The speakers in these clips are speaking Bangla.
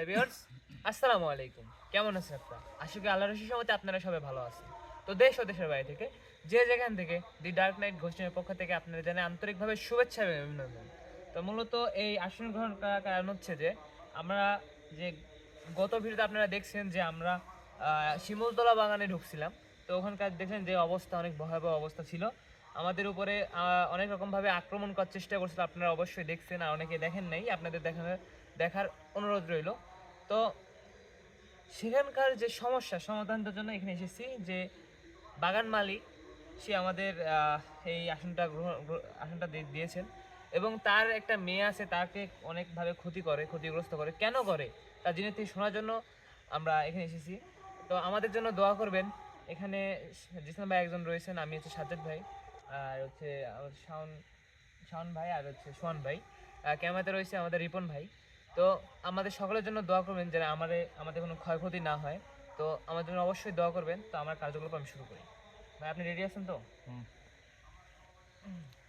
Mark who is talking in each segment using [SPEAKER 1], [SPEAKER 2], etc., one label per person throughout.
[SPEAKER 1] হ্যালো ভিউয়ার্স, আসসালামু আলাইকুম। কেমন আছেন আপনারা? আশা করি আল্লাহর সমতে আপনারা সবাই ভালো আছেন। তো দেশ ও দেশের বাইরে থেকে যে যেখান থেকে দি ডার্ক নাইট ঘোষণের পক্ষ থেকে আপনারা জানাই আন্তরিকভাবে শুভেচ্ছা এবং অভিনন্দন। তো মূলত এই আসন গ্রহণ করার কারণ হচ্ছে যে আমরা যে গত ভিডিওতে আপনারা দেখছেন যে আমরা শিমুলতলা বাগানে ঢুকছিলাম। তো ওখানকার দেখলেন যে অবস্থা অনেক ভয়াবহ অবস্থা ছিল। আমাদের উপরে অনেক রকমভাবে আক্রমণ করার চেষ্টা করছিল। আপনারা অবশ্যই দেখছেন আর অনেকে দেখেন নাই। আপনাদের দেখানোর দেখার অনুরোধ রইল। তো সেখানকার যে সমস্যা, সমাধানটার জন্য এখানে এসেছি যে বাগান মালিক, সে আমাদের এই আসনটা গ্রহণ আসনটা দিয়েছেন এবং তার একটা মেয়ে আছে, তাকে অনেকভাবে ক্ষতি করে, ক্ষতিগ্রস্ত করে। কেন করে? তার জিনিস থেকে শোনার জন্য আমরা এখানে এসেছি। তো আমাদের জন্য দোয়া করবেন। এখানে জিসান ভাই একজন রয়েছেন, আমি হচ্ছে সাজ্জাদ ভাই, আর হচ্ছে শাওন শাওন ভাই আর হচ্ছে সোহান ভাই। ক্যামেরাতে রয়েছে আমাদের রিপন ভাই। তো আমাদের সকলের জন্য দোয়া করবেন যেন আমাদের আমাদের কোনো ক্ষয়ক্ষতি না হয়। তো আমার জন্য অবশ্যই দোয়া করবেন। তো আমার কার্যকলাপ আমি শুরু করি। ভাই, আপনি রেডি আছেন তো? ঠিক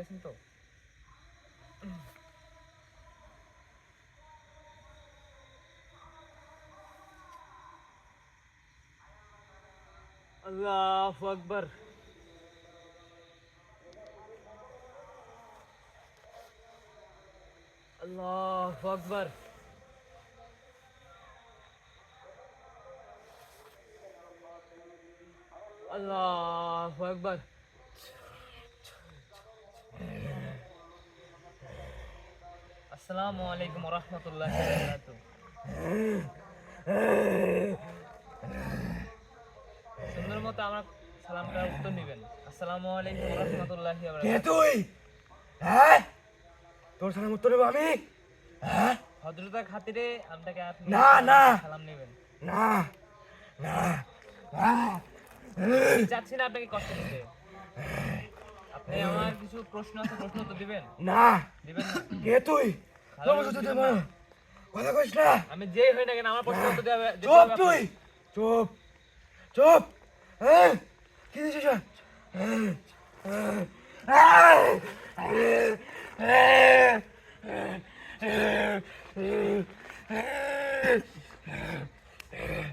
[SPEAKER 1] আছেন তো? আল্লাহ আকবর। আল্লাহ আকবর। আল্লাহ আকবর। আসসালামু আলাইকুম রহমতুল্লাহ সুন্দর মতো আমার সালামটা উত্তর নেবেন। আসসালামু আলাইকুম রহমতুল্লাহ
[SPEAKER 2] কে তুই? হ্যাঁ? তোর সালাম উত্তর দেবো আমি? হ্যাঁ?
[SPEAKER 1] ভদ্রতার খাতিরে আপনাকে আপনি
[SPEAKER 2] না, না।
[SPEAKER 1] সালাম নেবেন।
[SPEAKER 2] না না
[SPEAKER 1] চাচ্ছি না আপনাকে কষ্ট দিতে। আপনি আমার কিছু প্রশ্ন আছে প্রশ্ন তো দিবেন?
[SPEAKER 2] না।
[SPEAKER 1] দিবেন
[SPEAKER 2] কে তুই। কথা কইস না।
[SPEAKER 1] আমি যেই হই না কেন আমার প্রশ্ন উত্তর দেবে
[SPEAKER 2] চুপ তুই। চুপ। চুপ। হ্যাঁ? কি দিছিস? হ্যাঁ?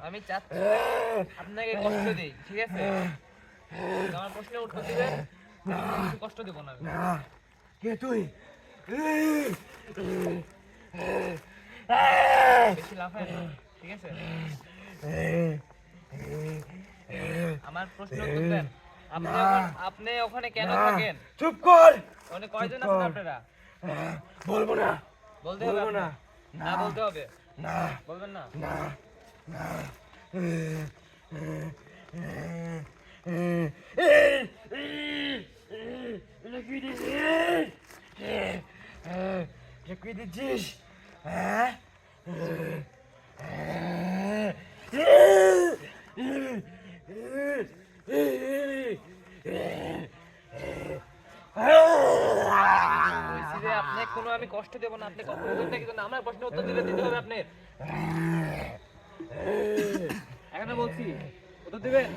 [SPEAKER 1] আমি চাচ্ছি আপনাকে কষ্ট দিই ঠিক আছে? আমার প্রশ্নের উত্তর দিবেন কষ্ট দেবো না।
[SPEAKER 2] কে তুই?
[SPEAKER 1] ঠিক আছে আমার প্রশ্ন উত্তর আপনি ওখানে- আপনি ওখানে কেন থাকেন?
[SPEAKER 2] চুপ কর।
[SPEAKER 1] ওখানে কয়জন আছেন আপনারা?
[SPEAKER 2] বলব না।
[SPEAKER 1] বলতে হবে
[SPEAKER 2] না।
[SPEAKER 1] না। বলতে হবে?
[SPEAKER 2] না।
[SPEAKER 1] বলবেন না?
[SPEAKER 2] না। না লিকুইড লিকুইড দিচ্ছিস হ্যাঁ
[SPEAKER 1] যে আপনি কোনো আমি কষ্ট দেবো না আপনি কষ্ট দেবেন না প্রশ্নের উত্তর দিলে দিতে হবে আপনার। এখানে বলছি উত্তর দিবেন।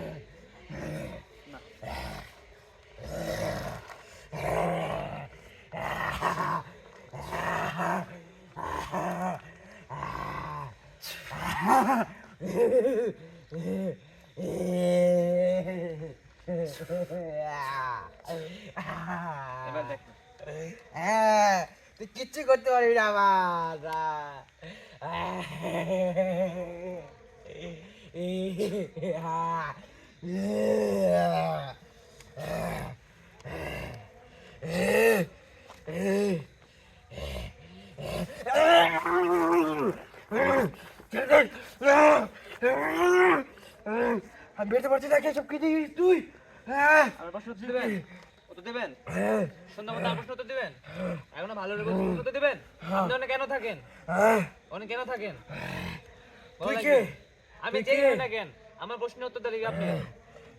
[SPEAKER 1] এবার দেখেন।
[SPEAKER 2] তুই কিচ্ছু করতে পারবি না আমার আমি বেরোতে পারছি না সব কি দিস তুই? হ্যাঁ?
[SPEAKER 1] দিবেন?
[SPEAKER 2] হ্যাঁ।
[SPEAKER 1] মতো দিবেন? এখনও ভালো দিবেন? আপনি ওখানে কেন থাকেন?
[SPEAKER 2] হ্যাঁ।
[SPEAKER 1] ওখানে কেন থাকেন। আমি
[SPEAKER 2] তুই
[SPEAKER 1] যেই
[SPEAKER 2] কে?
[SPEAKER 1] না আমার প্রশ্নের উত্তর আপনি।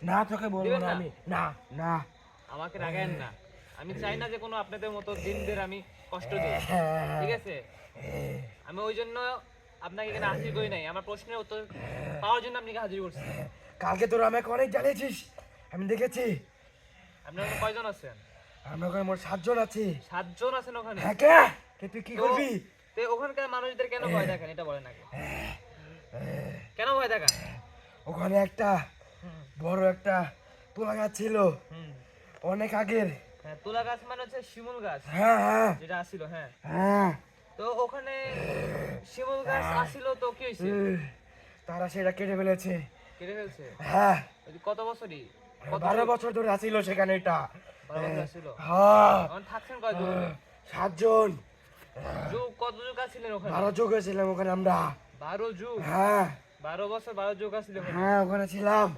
[SPEAKER 2] না তোকে বলব না? আমি। না না।
[SPEAKER 1] আমাকে রাগায়েন না। আমি চাই না যে কোনো আপনাদের মতো দিনদের আমি কষ্ট দিই।
[SPEAKER 2] হ্যাঁ,
[SPEAKER 1] ঠিক আছে? আমি ওই জন্য আপনাকে এখানে হাজির করি নাই। আমার প্রশ্নের উত্তর পাওয়ার জন্য আপনাকে হাজির করছি।
[SPEAKER 2] কালকে তোর আমাকে অনেক জ্বালিয়েছিস আমি দেখেছি।
[SPEAKER 1] আপনার কয়জন আছেন?
[SPEAKER 2] আমরা ওখানে মোট সাতজন আছি।
[SPEAKER 1] সাতজন আছেন ওখানে?
[SPEAKER 2] হ্যাঁ কে? কে তুই কি করবি?
[SPEAKER 1] তো ওখানকার মানুষদের কেন ভয় দেখেন? এটা বলেন আগে। কেন ভয় দেখান?
[SPEAKER 2] ওখানে একটা বড় একটা তোলা গাছ ছিল। অনেক আগের।
[SPEAKER 1] হ্যাঁ তুলা গাছ মানে হচ্ছে শিমুল গাছ।
[SPEAKER 2] হ্যাঁ হ্যাঁ।
[SPEAKER 1] যেটা আসিল হ্যাঁ।
[SPEAKER 2] হ্যাঁ।
[SPEAKER 1] তো ওখানে শিমুল গাছ আসিল তো কি হয়েছে?
[SPEAKER 2] তারা সেটা কেটে ফেলেছে।
[SPEAKER 1] কেটে ফেলছে?
[SPEAKER 2] হ্যাঁ।
[SPEAKER 1] কত বছরই?
[SPEAKER 2] বারো বছর ধরে আসিল সেখানে এটা।
[SPEAKER 1] আসিল?
[SPEAKER 2] হ্যাঁ।
[SPEAKER 1] থাকছেন কয়জন?
[SPEAKER 2] সাতজন।
[SPEAKER 1] যুগ কত যুগ আছিলেন ওখানে?
[SPEAKER 2] বারো যোগ ছিলাম ওখানে আমরা।
[SPEAKER 1] বারো যুগ?
[SPEAKER 2] হ্যাঁ।
[SPEAKER 1] বারো বছর বারো যুগ আসছিল
[SPEAKER 2] হ্যাঁ ওখানে ছিলাম।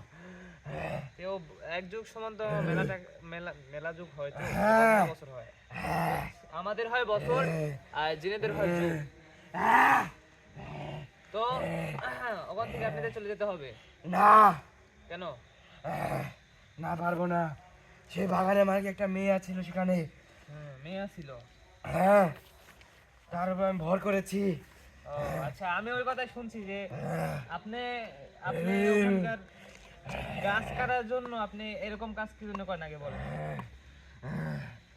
[SPEAKER 1] তেও এক যুগ সমান তো মেলাটা মেলা মেলা যুগ হয় তো?
[SPEAKER 2] হ্যাঁ।
[SPEAKER 1] বছর হয়। আমাদের হয় বছর আর জিনেদের হয় যুগ। তো ওখান থেকে আপনাদের চলে যেতে হবে?
[SPEAKER 2] না।
[SPEAKER 1] কেন?
[SPEAKER 2] না পারব না। সেই বাগানে আমার কি একটা মেয়ে ছিল সেখানে?
[SPEAKER 1] মেয়ে আসছিল
[SPEAKER 2] হ্যাঁ তার উপর আমি ভর করেছি।
[SPEAKER 1] আচ্ছা আমি ওই কথাই শুনছি যে আপনি আপনি ওখানকার গাছ কাটার জন্য আপনি এরকম কাজ কি জন্য করেন আগে বলেন?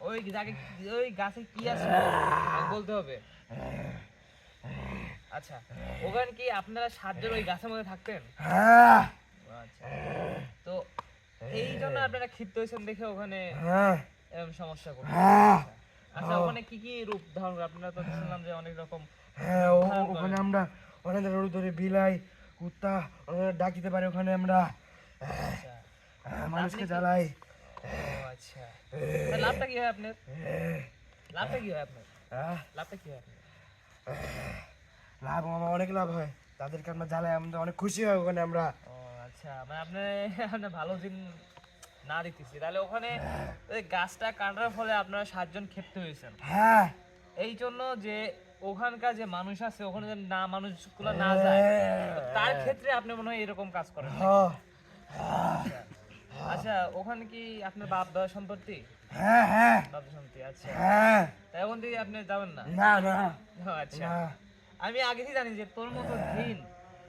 [SPEAKER 1] ওই যাকে ওই গাছে কি আছে বলতে হবে? আচ্ছা ওখানে কি আপনারা সাতজন ওই গাছের মধ্যে থাকতেন?
[SPEAKER 2] হ্যাঁ।
[SPEAKER 1] আচ্ছা। তো এই জন্য আপনারা ক্ষিপ্ত হয়েছেন দেখে ওখানে
[SPEAKER 2] হ্যাঁ।
[SPEAKER 1] এরকম সমস্যা করছে।
[SPEAKER 2] হ্যাঁ।
[SPEAKER 1] আচ্ছা ওখানে কি কি রূপ ধারণ করে? আপনারা তো শুনলাম যে অনেক রকম
[SPEAKER 2] হ্যাঁ ওখানে আমরা অনেক ধরে ধরে বিলাই কুত্তা ডাক দিতে পারি ওখানে আমরা।
[SPEAKER 1] আচ্ছা।
[SPEAKER 2] হ্যাঁ, মানুষকে জ্বালাই।
[SPEAKER 1] আচ্ছা। লাভটা কি হয় আপনার? লাভটা কি হয় আপনার?
[SPEAKER 2] হ্যাঁ,
[SPEAKER 1] লাভটা কি হয় আপনার?
[SPEAKER 2] লাভ আমার অনেক লাভ হয়। তাদেরকে আমরা জ্বালাই আমরা অনেক খুশি হয় ওখানে আমরা।
[SPEAKER 1] আচ্ছা মানে আপনি আপনি ভালো দিন না দিতেছি। তাহলে ওখানে ওই গাছটা কাটার ফলে আপনারা সাতজন ক্ষেপ্ত হয়েছেন।
[SPEAKER 2] হ্যাঁ।
[SPEAKER 1] এই জন্য যে ওখানকার যে মানুষ আছে ওখানে যে না মানুষগুলো না যায় তার ক্ষেত্রে আপনি মনে হয় এরকম কাজ করেন
[SPEAKER 2] হ্যাঁ।
[SPEAKER 1] আচ্ছা ওখানে কি আপনার বাপ দাদা সম্পত্তি?
[SPEAKER 2] হ্যাঁ হ্যাঁ।
[SPEAKER 1] দাদা সম্পত্তি আচ্ছা।
[SPEAKER 2] হ্যাঁ।
[SPEAKER 1] তাই ওখান থেকে আপনি যাবেন না?
[SPEAKER 2] না
[SPEAKER 1] আচ্ছা। আমি আগে থেকে জানি যে তোর মতো দিন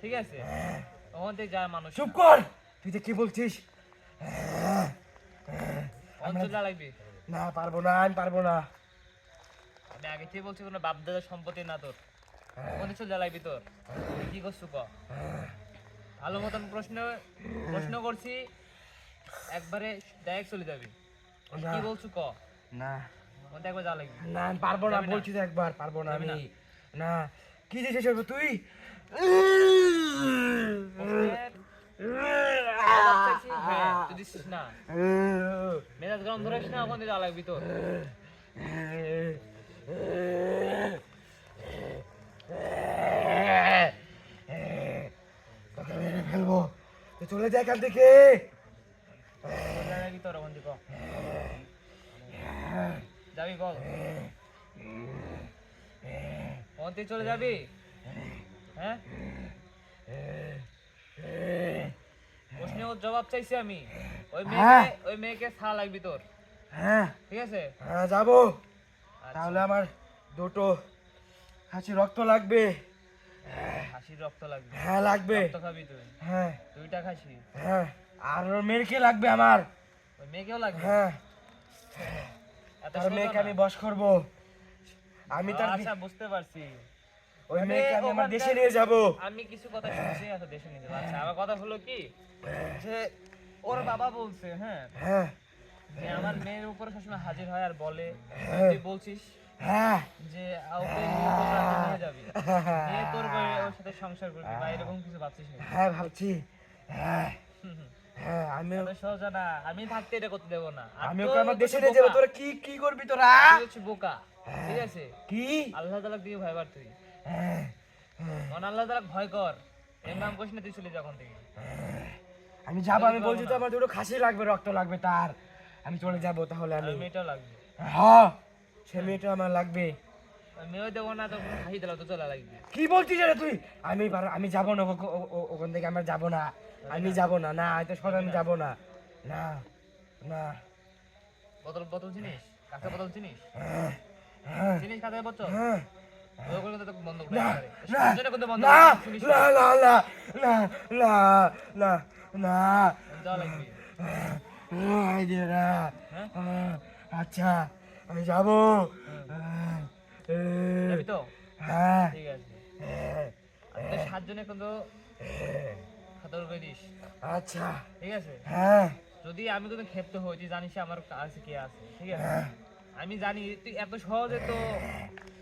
[SPEAKER 1] ঠিক আছে? থেকে যায় মানুষ।
[SPEAKER 2] চুপ কর! তুই যে কি বলছিস?
[SPEAKER 1] অঞ্চল লাগবে।
[SPEAKER 2] না পারব না আমি পারব না।
[SPEAKER 1] আমি আগে থেকে বলছি কোনো বাপ দাদার সম্পত্তি না তোর। ওখানে চলে যা লাগবি তোর। কি করছু ক? ভালো মতন প্রশ্ন প্রশ্ন করছি একবারে ডাইরেক্ট চলে যাবি। কি। বলছু ক?
[SPEAKER 2] না।
[SPEAKER 1] ওখানে একবার যা লাগবে
[SPEAKER 2] না আমি পারব না বলছি তো একবার পারব না আমি।
[SPEAKER 1] না?
[SPEAKER 2] কি সর্ব তুই?
[SPEAKER 1] না মেজাজ গরম ধরিস না ওখানে যা লাগবি তোর
[SPEAKER 2] চলে যা এখান থেকে
[SPEAKER 1] তোর ওখান থেকে। যাবি বল ওখান থেকে চলে যাবি হ্যাঁ? ওর জবাব চাইছি আমি। ওই
[SPEAKER 2] হ্যাঁ।
[SPEAKER 1] মেয়েকে ওই মেয়েকে ছাড়া লাগবি তোর।
[SPEAKER 2] হ্যাঁ।
[SPEAKER 1] ঠিক আছে?
[SPEAKER 2] হ্যাঁ যাব। তাহলে আমার দুটো খাসি রক্ত লাগবে।
[SPEAKER 1] খাসির রক্ত লাগবে।
[SPEAKER 2] হ্যাঁ লাগবে।
[SPEAKER 1] রক্ত খাবি তুই।
[SPEAKER 2] হ্যাঁ।
[SPEAKER 1] দুইটা খাসি।
[SPEAKER 2] হ্যাঁ। আর ওর মেয়েকে লাগবে আমার।
[SPEAKER 1] ওই মেয়েকেও লাগবে?
[SPEAKER 2] হ্যাঁ। তার মেয়েকে আমি বস করব। আমি তার
[SPEAKER 1] আচ্ছা বুঝতে পারছি।
[SPEAKER 2] ওই মেয়েকে আমি আমার দেশে নিয়ে যাব।
[SPEAKER 1] আমি কিছু কথা শুনছি আচ্ছা দেশে নিতে আচ্ছা আমার কথা হলো কি? যে ওর বাবা বলছে হ্যাঁ?
[SPEAKER 2] হ্যাঁ।
[SPEAKER 1] যে আমার মেয়ের উপরে সবসময় হাজির হয় আর বলে
[SPEAKER 2] হ্যাঁ।
[SPEAKER 1] তুই বলছিস
[SPEAKER 2] হ্যাঁ।
[SPEAKER 1] যে ওকে নিয়ে তোর রাতে নিয়ে যাবি। নিয়ে তোর ওর সাথে সংসার করবি বা এরকম কিছু ভাবছিস না
[SPEAKER 2] হ্যাঁ ভাবছি। হ্যাঁ। আমি
[SPEAKER 1] না আমি থাকতে এটা করতে দেবো না। আর
[SPEAKER 2] আমি ওকে আমার দেশে নিয়ে যাব। তোরা কি কি করবি তোরা?
[SPEAKER 1] হচ্ছে বোকা ঠিক আছে?
[SPEAKER 2] কি?
[SPEAKER 1] আল্লাহ তালা দিয়ে ভয় পার তুই। মন আল্লাহ তালা ভয় কর। এর নাম করিস না চলে যখন থেকে।
[SPEAKER 2] আমি যাব আমি বলছি তো। আমার দুটো খাসি লাগবে রক্ত লাগবে তার। আমি চলে যাব তাহলে আমি।
[SPEAKER 1] মেয়েটাও লাগবে।
[SPEAKER 2] হ্যাঁ সে মেয়েটা আমার লাগবে।
[SPEAKER 1] মেয়েও দেবো না তো হাসি দিলাম তো চলা লাগবে।
[SPEAKER 2] কি বলছিস রে তুই? আমি আমি যাব না ওখান থেকে আমার যাব না। আমি যাব না না হয়তো সর আমি যাব না। না না।
[SPEAKER 1] বোতল বোতল চিনিস? কাঁচা বোতল চিনিস?
[SPEAKER 2] হ্যাঁ, হ্যাঁ,
[SPEAKER 1] চিনিস কাঁচা বোতল?
[SPEAKER 2] হ্যাঁ।
[SPEAKER 1] হ্যাঁ?
[SPEAKER 2] আচ্ছা আমি যাব। হ্যাঁ।
[SPEAKER 1] ঠিক আছে।
[SPEAKER 2] হ্যাঁ,
[SPEAKER 1] আর সাতজনে কিন্তু খাতা করে দিস।
[SPEAKER 2] আচ্ছা।
[SPEAKER 1] ঠিক আছে?
[SPEAKER 2] হ্যাঁ।
[SPEAKER 1] যদি আমি কিন্তু ক্ষেপ্ত হই তুই জানিস আমার কাছে কে আছে ঠিক আছে? আমি জানি, তুই এত সহজে তো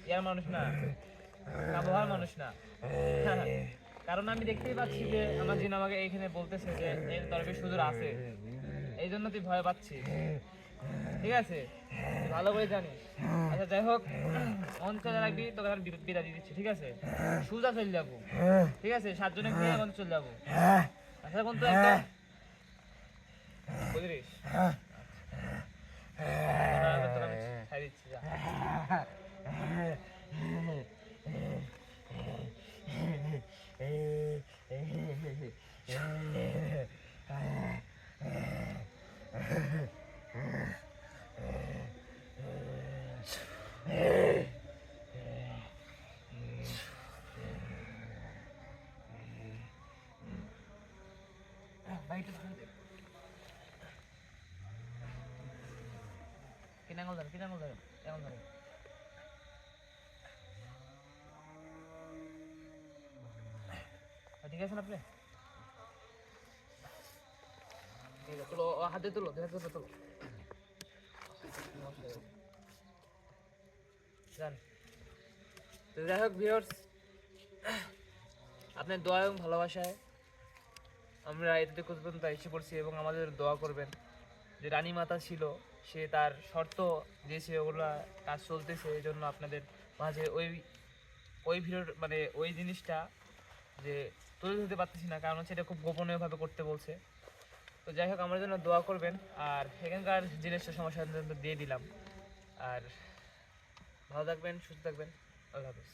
[SPEAKER 1] ইয়ার মানুষ না আবহাওয়ার মানুষ না। কারণ আমি দেখতেই পাচ্ছি যে আমার জিন আমাকে এইখানে বলতেছে যে এর তরফে সুদূর আছে। এই জন্য তুই ভয় পাচ্ছিস। ঠিক আছে? ভালো করে জানিস। আচ্ছা যাই হোক অঞ্চলে রাখবি, তোকে আমি বিদ- বিদায় দিয়ে দিচ্ছি, ঠিক আছে? সুজা চলে যাব। ঠিক আছে? সাতজনে নিয়ে এখন চলে যাব। আচ্ছা কোন তো একদম বুঝলিস
[SPEAKER 2] হ্যাঁ
[SPEAKER 1] তোরা- কিনে আঙুল আঙুল আঙুল ঠিক আছেন আপনি তুলো হাতে তুলো তুলো যান তো যাই হোক আপনার দোয়া এবং ভালোবাসায় আমরা এতটুকু পর্যন্ত এসে পড়ছি এবং আমাদের দোয়া করবেন যে রানী মাতা ছিল। সে তার শর্ত দিয়েছে ওগুলা কাজ চলতেছে, এই জন্য আপনাদের মাঝে ওই ওই ভিডিওর মানে ওই জিনিসটা যে তুলে ধরতে পারতেছি না, কারণ হচ্ছে এটা খুব গোপনীয়ভাবে করতে বলছে। তো যাই হোক, আমার জন্য দোয়া করবেন, আর এখানকার জিনিসটা সমস্যা দিয়ে দিলাম। আর ভালো থাকবেন, সুস্থ থাকবেন, আল্লাহ হাফিজ।